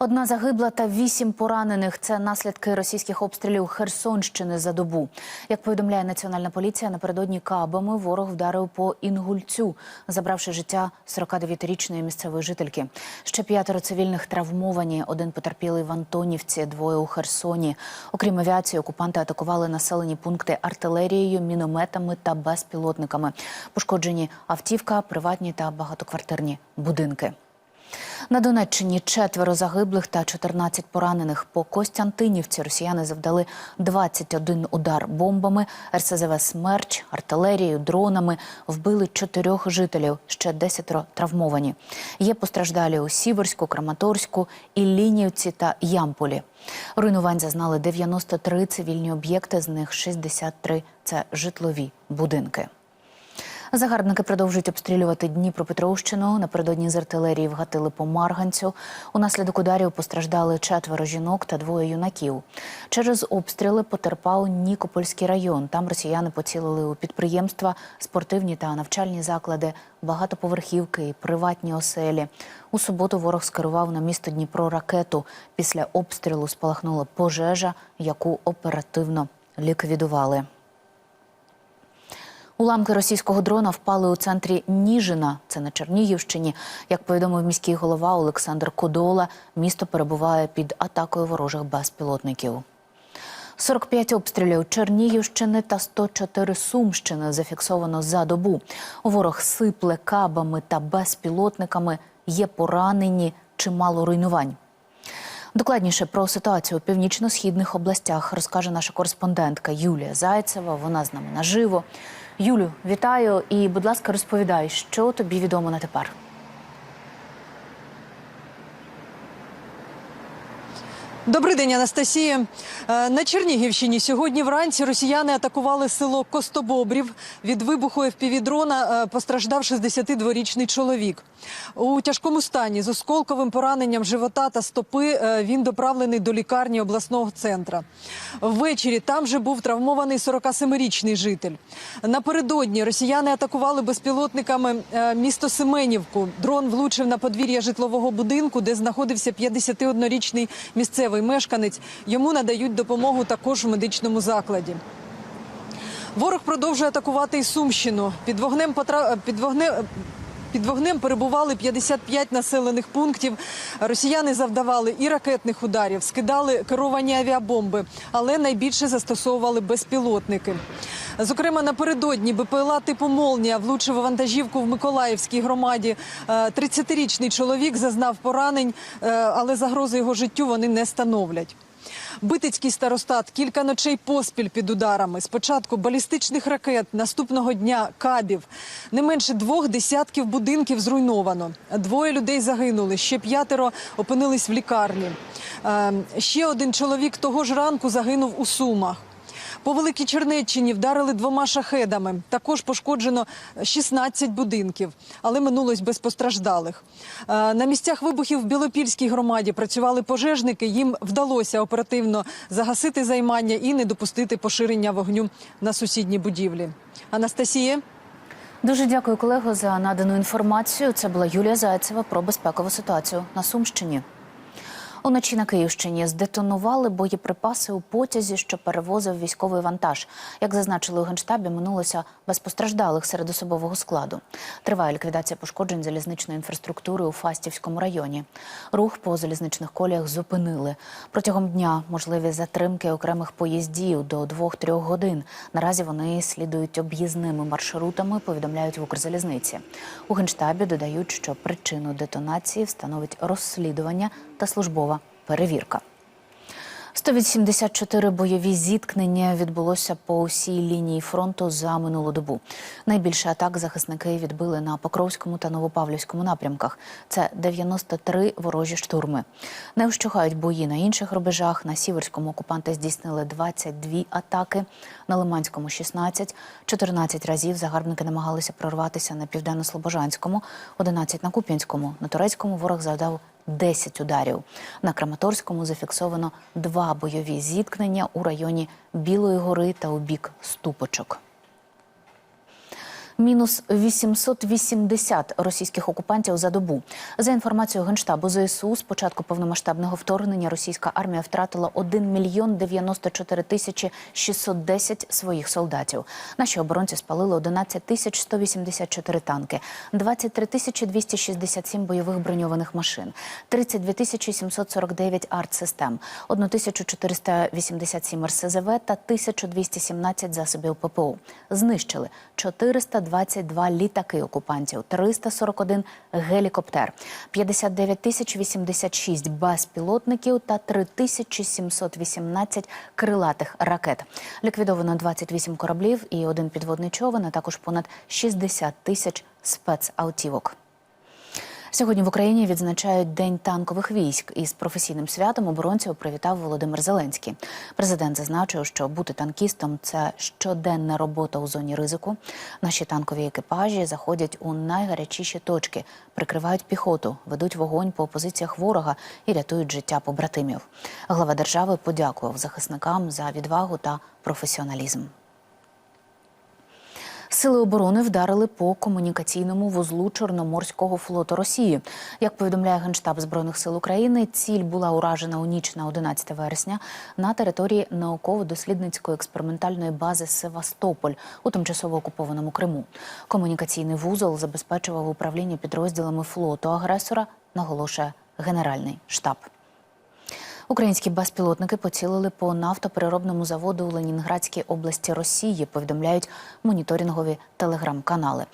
Одна загибла та вісім поранених. Це наслідки російських обстрілів Херсонщини за добу. Як повідомляє національна поліція, напередодні кабами ворог вдарив по інгульцю, забравши життя 49-річної місцевої жительки. Ще п'ятеро цивільних травмовані. Один потерпілий в Антонівці, двоє у Херсоні. Окрім авіації, окупанти атакували населені пункти артилерією, мінометами та безпілотниками. Пошкоджені автівка, приватні та багатоквартирні будинки. На Донеччині четверо загиблих та 14 поранених. По Костянтинівці росіяни завдали 21 удар бомбами, РСЗВ «Смерч», артилерією, дронами. Вбили чотирьох жителів, ще десятеро травмовані. Є постраждалі у Сіверську, Краматорську, Іллінівці та Ямполі. Руйнувань зазнали 93 цивільні об'єкти, з них 63 – це житлові будинки. Загарбники продовжують обстрілювати Дніпропетровщину. Напередодні з артилерії вгатили по Марганцю. Унаслідок ударів постраждали четверо жінок та двоє юнаків. Через обстріли потерпав Нікопольський район. Там росіяни поцілили у підприємства, спортивні та навчальні заклади, багатоповерхівки і приватні оселі. У суботу ворог скерував на місто Дніпро ракету. Після обстрілу спалахнула пожежа, яку оперативно ліквідували. Уламки російського дрона впали у центрі Ніжина, це на Чернігівщині. Як повідомив міський голова Олександр Кодола, місто перебуває під атакою ворожих безпілотників. 45 обстрілів Чернігівщини та 104 Сумщини зафіксовано за добу. Ворог сипле кабами та безпілотниками. Є поранені, чимало руйнувань. Докладніше про ситуацію у північно-східних областях розкаже наша кореспондентка Юлія Зайцева. Вона з нами наживо. Юлю, вітаю і, будь ласка, розповідай, що тобі відомо на тепер. Добрий день, Анастасія. Е, На Чернігівщині сьогодні вранці росіяни атакували село Костобобрів. Від вибуху ФПВ-дрона е, постраждав 62-річний чоловік. У тяжкому стані з осколковим пораненням живота та стопи е, він доправлений до лікарні обласного центра. Ввечері там же був травмований 47-річний житель. Напередодні росіяни атакували безпілотниками місто Семенівку. Дрон влучив на подвір'я житлового будинку, де знаходився 51-річний місцевий мешканець. Йому надають допомогу також в медичному закладі. Ворог продовжує атакувати і Сумщину. Під вогнем потра... під вогнем. Під вогнем перебували 55 населених пунктів. Росіяни завдавали і ракетних ударів, скидали керовані авіабомби, але найбільше застосовували безпілотники. Зокрема, напередодні БПЛА типу Молнія влучив вантажівку в Миколаївській громаді. Е, 30-річний чоловік зазнав поранень, е, але загрози його життю вони не становлять. Битицький старостат кілька ночей поспіль під ударами. Спочатку балістичних ракет, наступного дня кабів. Не менше двох десятків будинків зруйновано. Двоє людей загинули, ще п'ятеро опинились в лікарні. Е, Ще один чоловік того ж ранку загинув у Сумах. По Великій Чернеччині вдарили двома шахедами. Також пошкоджено 16 будинків, але минулось без постраждалих. Е, На місцях вибухів в Білопільській громаді працювали пожежники. Їм вдалося оперативно загасити займання і не допустити поширення вогню на сусідні будівлі. Анастасія. Дуже дякую, колего, за надану інформацію. Це була Юлія Зайцева про безпекову ситуацію на Сумщині. Уночі на Київщині здетонували боєприпаси у потязі, що перевозив військовий вантаж. Як зазначили у генштабі, минулося без постраждалих серед особового складу. Триває ліквідація пошкоджень залізничної інфраструктури у Фастівському районі. Рух по залізничних коліях зупинили. Протягом дня можливі затримки окремих поїздів до 2-3 годин. Наразі вони слідують об'їзними маршрутами, повідомляють в Укрзалізниці. У генштабі додають, що причину детонації встановить розслідування та службова перевірка. 184 бойові зіткнення відбулося по усій лінії фронту за минулу добу. Найбільше атак захисники відбили на Покровському та Новопавлівському напрямках. Це 93 ворожі штурми. Не вщухають бої на інших рубежах. На Сіверському окупанти здійснили 22 атаки, на Лиманському – 16. 14 разів загарбники намагалися прорватися на Південно-Слобожанському, 11 на Куп'янському. На Турецькому ворог завдав 10 ударів. На Краматорському зафіксовано два бойові зіткнення у районі Білої гори та у бік Ступочок. Мінус 880 російських окупантів за добу. За інформацією Генштабу ЗСУ, з початку повномасштабного вторгнення російська армія втратила 1 мільйон 94 тисячі 610 своїх солдатів. Наші оборонці спалили 11 тисяч 184 танки, 23 тисячі 267 бойових броньованих машин, 32 тисячі 749 артсистем, 1487 РСЗВ та 1217 засобів ППО. Знищили 422 літаки окупантів, 341 гелікоптер, 59 тисяч 86 безпілотників та 3718 крилатих ракет. Ліквідовано 28 кораблів і один підводний човен, а також понад 60 тисяч спецавтівок. Сьогодні в Україні відзначають День танкових військ. Із професійним святом оборонців привітав Володимир Зеленський. Президент зазначив, що бути танкістом це щоденна робота у зоні ризику. Наші танкові екіпажі заходять у найгарячіші точки, прикривають піхоту, ведуть вогонь по позиціях ворога і рятують життя побратимів. Глава держави подякував захисникам за відвагу та професіоналізм. Сили оборони вдарили по комунікаційному вузлу Чорноморського флоту Росії. Як повідомляє Генштаб збройних сил України, ціль була уражена у ніч на 11 вересня на території науково-дослідницької експериментальної бази Севастополь у тимчасово окупованому Криму. Комунікаційний вузол забезпечував управління підрозділами флоту агресора, наголошує Генеральний штаб. Українські безпілотники поцілили по нафтопереробному заводу у Ленінградській області Росії. Повідомляють моніторингові телеграм-канали.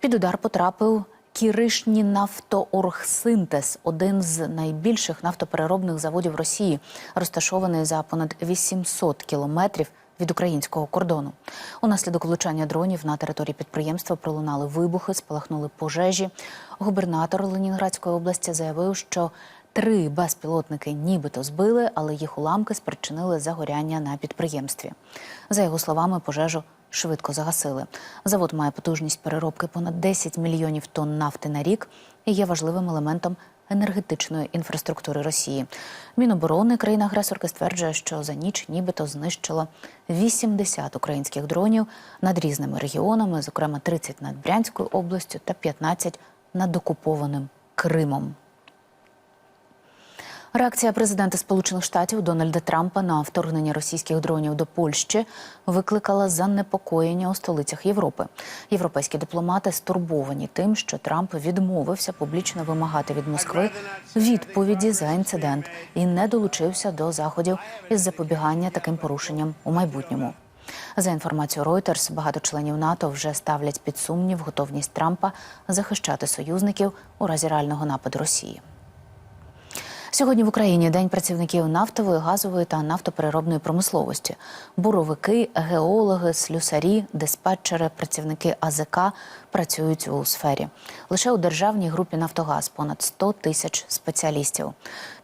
Під удар потрапив Кіришні нафтооргсинтез, один з найбільших нафтопереробних заводів Росії, розташований за понад 800 кілометрів від українського кордону. Унаслідок влучання дронів на території підприємства пролунали вибухи, спалахнули пожежі. Губернатор Ленінградської області заявив, що Три безпілотники нібито збили, але їх уламки спричинили загоряння на підприємстві. За його словами, пожежу швидко загасили. Завод має потужність переробки понад 10 мільйонів тонн нафти на рік і є важливим елементом енергетичної інфраструктури Росії. Міноборони країни-агресорки стверджує, що за ніч нібито знищило 80 українських дронів над різними регіонами, зокрема 30 над Брянською областю та 15 над окупованим Кримом. Реакція президента Сполучених Штатів Дональда Трампа на вторгнення російських дронів до Польщі викликала занепокоєння у столицях Європи. Європейські дипломати стурбовані тим, що Трамп відмовився публічно вимагати від Москви відповіді за інцидент і не долучився до заходів із запобігання таким порушенням у майбутньому. За інформацією Reuters, багато членів НАТО вже ставлять під сумнів готовність Трампа захищати союзників у разі реального нападу Росії. Сьогодні в Україні день працівників нафтової, газової та нафтопереробної промисловості. Буровики, геологи, слюсарі, диспетчери, працівники АЗК працюють у сфері. Лише у державній групі Нафтогаз понад 100 тисяч спеціалістів.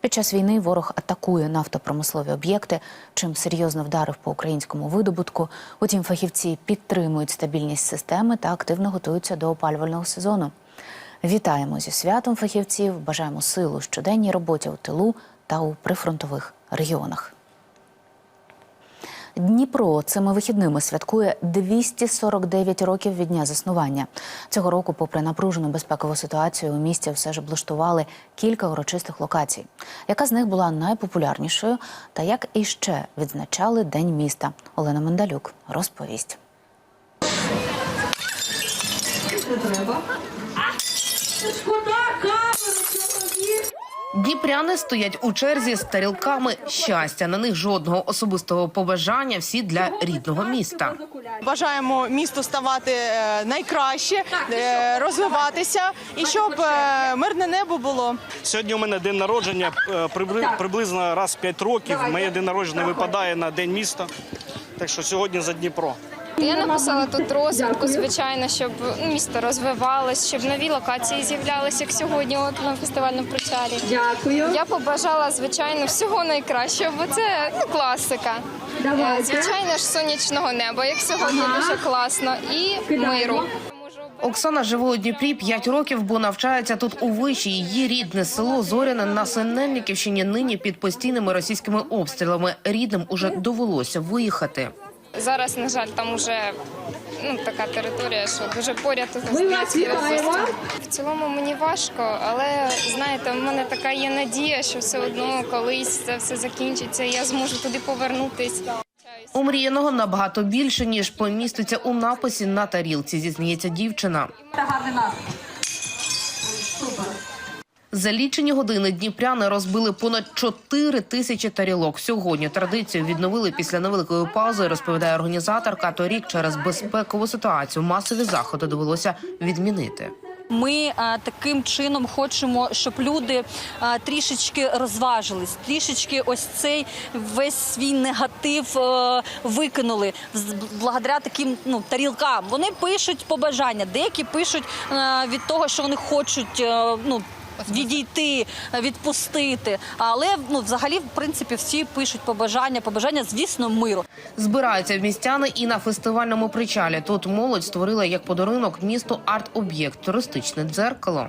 Під час війни ворог атакує нафтопромислові об'єкти, чим серйозно вдарив по українському видобутку. Утім, фахівці підтримують стабільність системи та активно готуються до опалювального сезону. Вітаємо зі святом фахівців, бажаємо силу щоденній роботі у тилу та у прифронтових регіонах. Дніпро цими вихідними святкує 249 років від дня заснування. Цього року, попри напружену безпекову ситуацію, у місті все ж облаштували кілька урочистих локацій. Яка з них була найпопулярнішою та як іще відзначали День міста? Олена Мендалюк розповість. Дніпряни стоять у черзі з тарілками щастя. На них жодного особистого побажання. Всі для рідного міста. Бажаємо місту ставати е, найкраще, е, розвиватися і щоб е, мирне небо було. Сьогодні у мене день народження приблизно раз в 5 років. Моє день народження випадає на день міста. Так що сьогодні за Дніпро. Я написала тут розвитку, звичайно, щоб ну, місто розвивалось, щоб нові локації з'являлися, як сьогодні, от на фестивальному причалі. Дякую. Я побажала, звичайно, всього найкращого, бо це ну, класика. Е, Звичайно ж, сонячного неба, як сьогодні дуже класно, і миру. Оксана живе у Дніпрі 5 років, бо навчається тут у виші. Її рідне село Зоряне на Синельниківщині нині під постійними російськими обстрілами. Рідним уже довелося виїхати. Зараз, на жаль, там уже ну така територія, що дуже поряд. В цілому мені важко, але знаєте, в мене така є надія, що все одно колись це все закінчиться, і я зможу туди повернутись. У мріяного набагато більше ніж поміститься у написі на тарілці, зізнається дівчина. За лічені години дніпряни розбили понад 4 тисячі тарілок. Сьогодні традицію відновили після невеликої паузи. Розповідає організаторка. Торік через безпекову ситуацію масові заходи довелося відмінити. Ми а, таким чином хочемо, щоб люди а, трішечки розважились, трішечки ось цей весь свій негатив е, викинули благодаря таким ну тарілкам. Вони пишуть побажання, деякі пишуть е, від того, що вони хочуть е, ну. Відійти, е, відпустити, але ну взагалі, в принципі, всі пишуть побажання. Побажання, звісно, миру. Збираються в містяни і на фестивальному причалі. Тут молодь створила як подарунок місту арт-об'єкт, туристичне дзеркало.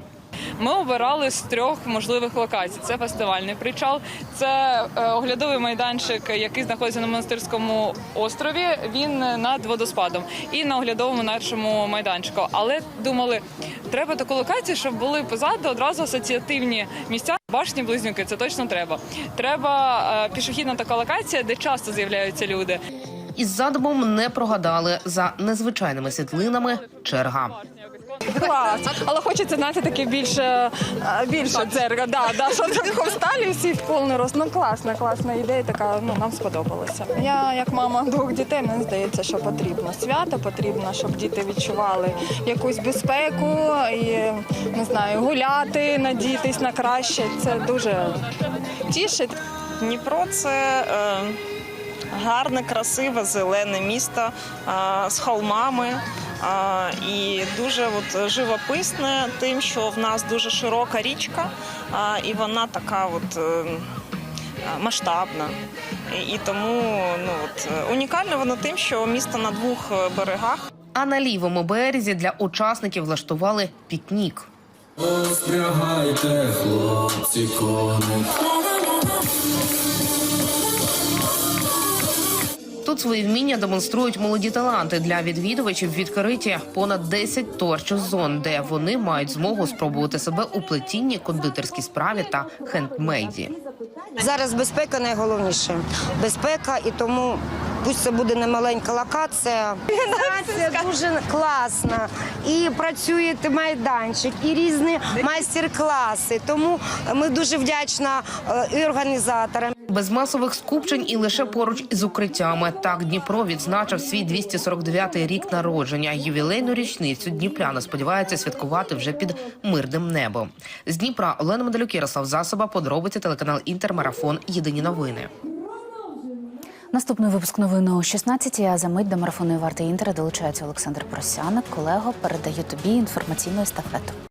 Ми обирали з трьох можливих локацій: це фестивальний причал, це е, оглядовий майданчик, який знаходиться на монастирському острові. Він над водоспадом, і на оглядовому нашому майданчику. Але думали, треба таку локацію, щоб були позаду одразу асоціативні місця. Башні близнюки, це точно треба. Треба е, пішохідна така локація, де часто з'являються люди. Із задумом не прогадали за незвичайними світлинами. Черга. Клас, але хочеться знаєте, таке більше, е, більше дзеркало. Да, да, що так встали всі в повний рост. Ну класна, класна ідея. Така ну нам сподобалася. Я як мама двох дітей, мені здається, що потрібно свято, потрібно, щоб діти відчували якусь безпеку і не знаю, гуляти, надіятись на краще. Це дуже тішить. Дніпро це е, гарне, красиве, зелене місто е, з холмами. І дуже от, живописне тим, що в нас дуже широка річка, і вона така от, е, масштабна. І, і тому ну, от, унікальне воно тим, що місто на двох е, берегах. А на лівому березі для учасників влаштували пікнік. Спрягайте, хлопці, коник. Тут свої вміння демонструють молоді таланти для відвідувачів відкриті понад 10 творчих зон, де вони мають змогу спробувати себе у плетінні, кондитерській справі та хендмейді. Зараз безпека найголовніше. Безпека, і тому пусть це буде не маленька локація. Локація дуже класна. І працює майданчик, і різні майстер-класи. Тому ми дуже вдячна е, і організаторам. Без масових скупчень і лише поруч із укриттями. Так Дніпро відзначив свій 249-й рік народження. Ювілейну річницю Дніпряни сподіваються святкувати вже під мирним небом. З Дніпра Олена Медалюк, Ярослав Засоба, подробиці телеканал Інтермарафон. Єдині новини. Наступний випуск новин о 16 А за мить до марафонної варти інтера долучається Олександр Просяник. Колего, передаю тобі інформаційну естафету.